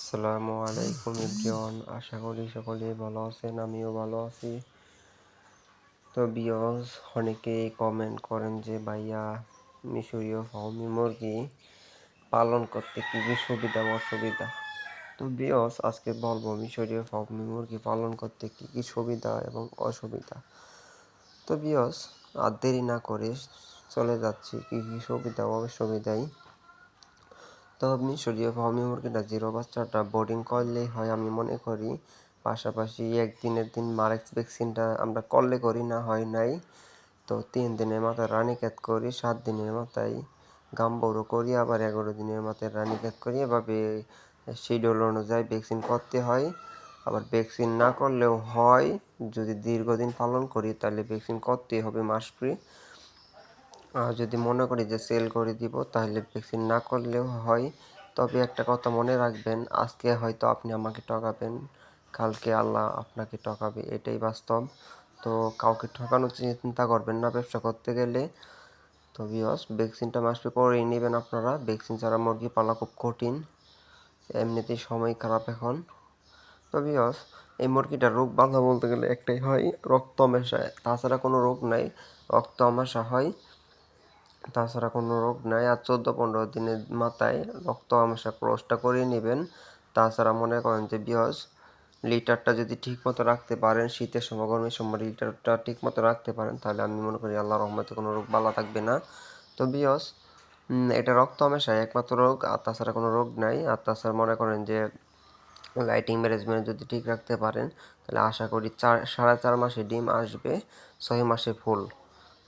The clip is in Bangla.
আসসালামু আলাইকুম এভরিওয়ান আশা করি সকলে ভালো আছেন, আমিও ভালো আছি। তো বিয়স অনেকেই কমেন্ট করেন যে, ভাইয়া, মিশরীয় ফাউমি মুরগি পালন করতে কী কী সুবিধা অসুবিধা? তো বিয়স আজকে বলব, মিশরীয় ফাউমি মুরগি পালন করতে কী কী সুবিধা এবং অসুবিধা? তো বিয়স আর দেরি না করে চলে যাচ্ছি, কী কী সুবিধা অসুবিধাই তো মিশরীয় ফার্মি মুরগিটা জিরো বাচ্চাটা বোর্ডিং করলেই হয়, আমি মনে করি। পাশাপাশি একদিনের দিন মারেক্স ভ্যাকসিনটা আমরা করলে করি, না হয় নাই। তো তিন দিনের মাথায় রানি রানিকেত করি, সাত দিনের মাথায় গাম্বরও করি, আবার এগারো দিনের মাথায় রানি রানিকেত করি। এভাবে শিডিউল অনুযায়ী ভ্যাকসিন করতে হয়। আবার ভ্যাকসিন না করলেও হয়, যদি দীর্ঘদিন পালন করি, তাহলে ভ্যাকসিন করতেই হবে মাস ফ্রি আর যদি মনে করি যে সেল করে দিব, তাহলে ভ্যাকসিন না করলেও হয়। তবে একটা কথা মনে রাখবেন, আজকে হয়তো আপনি আমাকে ঠকাবেন, কালকে আল্লাহ আপনাকে ঠকাবে, এটাই বাস্তব। তো কাউকে ঠকানোর চিন্তা করবেন না, ব্যবসা করতে গেলে। তো বিয়স ভ্যাকসিনটা মাসপে পরেই নেবেন আপনারা। ভ্যাকসিন ছাড়া মুরগি পালা খুব কঠিন। এমনিতেই সময় খারাপ এখন। তো বিয়স এই মুরগিটার রোগ বাঁধা বলতে গেলে একটাই হয়, রক্ত মেশায়। তাছাড়া কোনো রোগ নাই, রক্ত আমাশা হয়। তাছাড়া কোনো রোগ নাই। আর চোদ্দ পনেরো দিনের মাথায় রক্ত আমাশা ক্রসটা করিয়ে নেবেন। তাছাড়া মনে করেন যে বিহস লিটারটা যদি ঠিক মতো রাখতে পারেন, শীতের সময় গরমের সময় লিটারটা ঠিক মতো রাখতে পারেন, তাহলে আমি মনে করি আল্লাহ রহমতে কোনো রোগ বালা থাকবে না। তো বিহস এটা রক্ত আমাশায় একমাত্র রোগ, আর তাছাড়া কোনো রোগ নাই। আর তাছাড়া মনে করেন যে লাইটিং ম্যানেজমেন্ট যদি ঠিক রাখতে পারেন, তাহলে আশা করি চার, সাড়ে চার মাসে ডিম আসবে, ছয় মাসে ফুল।